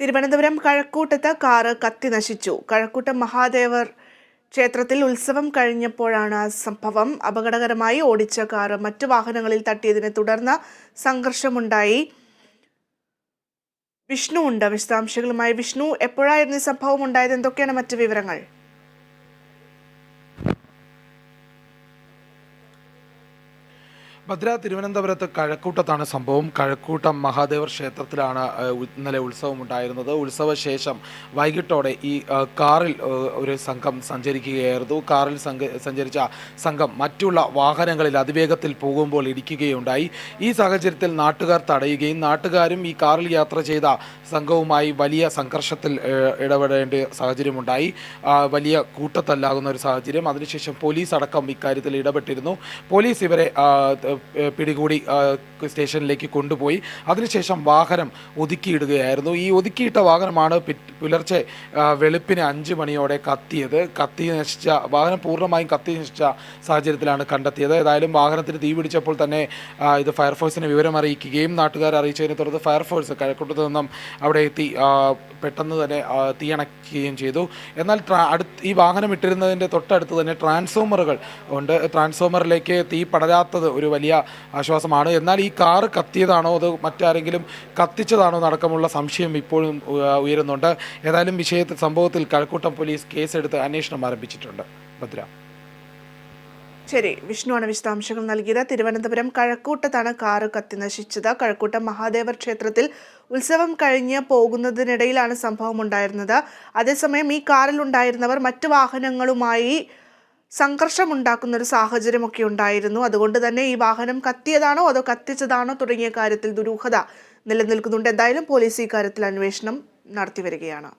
Thiruvananthapuram കഴക്കൂട്ടത്ത് car കത്തി നശിച്ചു. കഴക്കൂട്ടം മഹാദേവർ ക്ഷേത്രത്തിൽ ഉത്സവം കഴിഞ്ഞപ്പോഴാണ് സംഭവം. അപകടകരമായി ഓടിച്ച കാറ് മറ്റു വാഹനങ്ങളിൽ തട്ടിയതിനെ തുടർന്ന് സംഘർഷമുണ്ടായി. വിഷ്ണു ഉണ്ട്. വിശദാംശങ്ങളുമായി വിഷ്ണു എപ്പോഴായിരുന്നു ഈ സംഭവം ഉണ്ടായത്? എന്തൊക്കെയാണ് മറ്റു വിവരങ്ങൾ? ഭദ്ര തിരുവനന്തപുരത്ത് കഴക്കൂട്ടത്താണ് സംഭവം. കഴക്കൂട്ടം മഹാദേവർ ക്ഷേത്രത്തിലാണ് ഇന്നലെ ഉത്സവം ഉണ്ടായിരുന്നത്. ഉത്സവശേഷം വൈകിട്ടോടെ ഈ കാറിൽ ഒരു സംഘം സഞ്ചരിക്കുകയായിരുന്നു. കാറിൽ സഞ്ചരിച്ച സംഘം മറ്റുള്ള വാഹനങ്ങളിൽ അതിവേഗത്തിൽ പോകുമ്പോൾ ഇടിക്കുകയുണ്ടായി. ഈ സാഹചര്യത്തിൽ നാട്ടുകാർ തടയുകയും നാട്ടുകാരും ഈ കാറിൽ യാത്ര ചെയ്ത സംഘവുമായി വലിയ സംഘർഷത്തിൽ ഇടപെടേണ്ട സാഹചര്യമുണ്ടായി. വലിയ കൂട്ടത്തല്ലാകുന്ന ഒരു സാഹചര്യം. അതിനുശേഷം പോലീസ് അടക്കം ഇക്കാര്യത്തിൽ ഇടപെട്ടിരുന്നു. പോലീസ് ഇവരെ പിടികൂടി സ്റ്റേഷനിലേക്ക് കൊണ്ടുപോയി. അതിനുശേഷം വാഹനം ഒതുക്കിയിടുകയായിരുന്നു. ഈ ഒതുക്കിയിട്ട വാഹനമാണ് പുലർച്ചെ വെളുപ്പിന് അഞ്ച് മണിയോടെ കത്തിയത്. കത്തി നശിച്ച വാഹനം പൂർണമായും കത്തി നശിച്ച സാഹചര്യത്തിലാണ് കണ്ടെത്തിയത്. ഏതായാലും വാഹനത്തിന് തീ പിടിച്ചപ്പോൾ തന്നെ ഇത് ഫയർഫോഴ്സിനെ വിവരം അറിയിക്കുകയും നാട്ടുകാർ അറിയിച്ചതിനെ തുടർന്ന് ഫയർഫോഴ്സ് കഴക്കൂട്ടത്ത് നിന്നും അവിടെ എത്തി പെട്ടെന്ന് തന്നെ തീയണക്കുകയും ചെയ്തു. എന്നാൽ അടുത്ത് ഈ വാഹനം ഇട്ടിരുന്നതിന്റെ തൊട്ടടുത്ത് തന്നെ ട്രാൻസ്ഫോമറുകൾ ഉണ്ട്. ട്രാൻസ്ഫോമറിലേക്ക് തീ പടരാത്തത് ഒരു വലിയ ആശ്വാസമാണ്. എന്നാൽ ഈ കാറ് കത്തിയതാണോ അത് മറ്റാരെങ്കിലും കത്തിച്ചതാണോ നടക്കമുള്ള സംശയം ഇപ്പോഴും ഉയരുന്നുണ്ട്. ഏതായാലും വിഷയത്തിൽ സംഭവത്തിൽ കഴക്കൂട്ടം പോലീസ് കേസെടുത്ത് അന്വേഷണം ആരംഭിച്ചിട്ടുണ്ട്. ഭദ്ര. ശരി. വിഷ്ണുവാണ് വിശദാംശങ്ങൾ നൽകിയത്. തിരുവനന്തപുരം കഴക്കൂട്ടത്താണ് കാറ് കത്തി നശിച്ചത്. കഴക്കൂട്ടം മഹാദേവർ ക്ഷേത്രത്തിൽ ഉത്സവം കഴിഞ്ഞ് പോകുന്നതിനിടയിലാണ് സംഭവം ഉണ്ടായിരുന്നത്. അതേസമയം ഈ കാറിൽ ഉണ്ടായിരുന്നവർ മറ്റു വാഹനങ്ങളുമായി സംഘർഷമുണ്ടാക്കുന്ന ഒരു സാഹചര്യമൊക്കെ ഉണ്ടായിരുന്നു. അതുകൊണ്ട് തന്നെ ഈ വാഹനം കത്തിയതാണോ അതോ കത്തിച്ചതാണോ തുടങ്ങിയ കാര്യത്തിൽ ദുരൂഹത നിലനിൽക്കുന്നുണ്ട്. എന്തായാലും പോലീസ് ഈ കാര്യത്തിൽ അന്വേഷണം നടത്തി വരികയാണ്.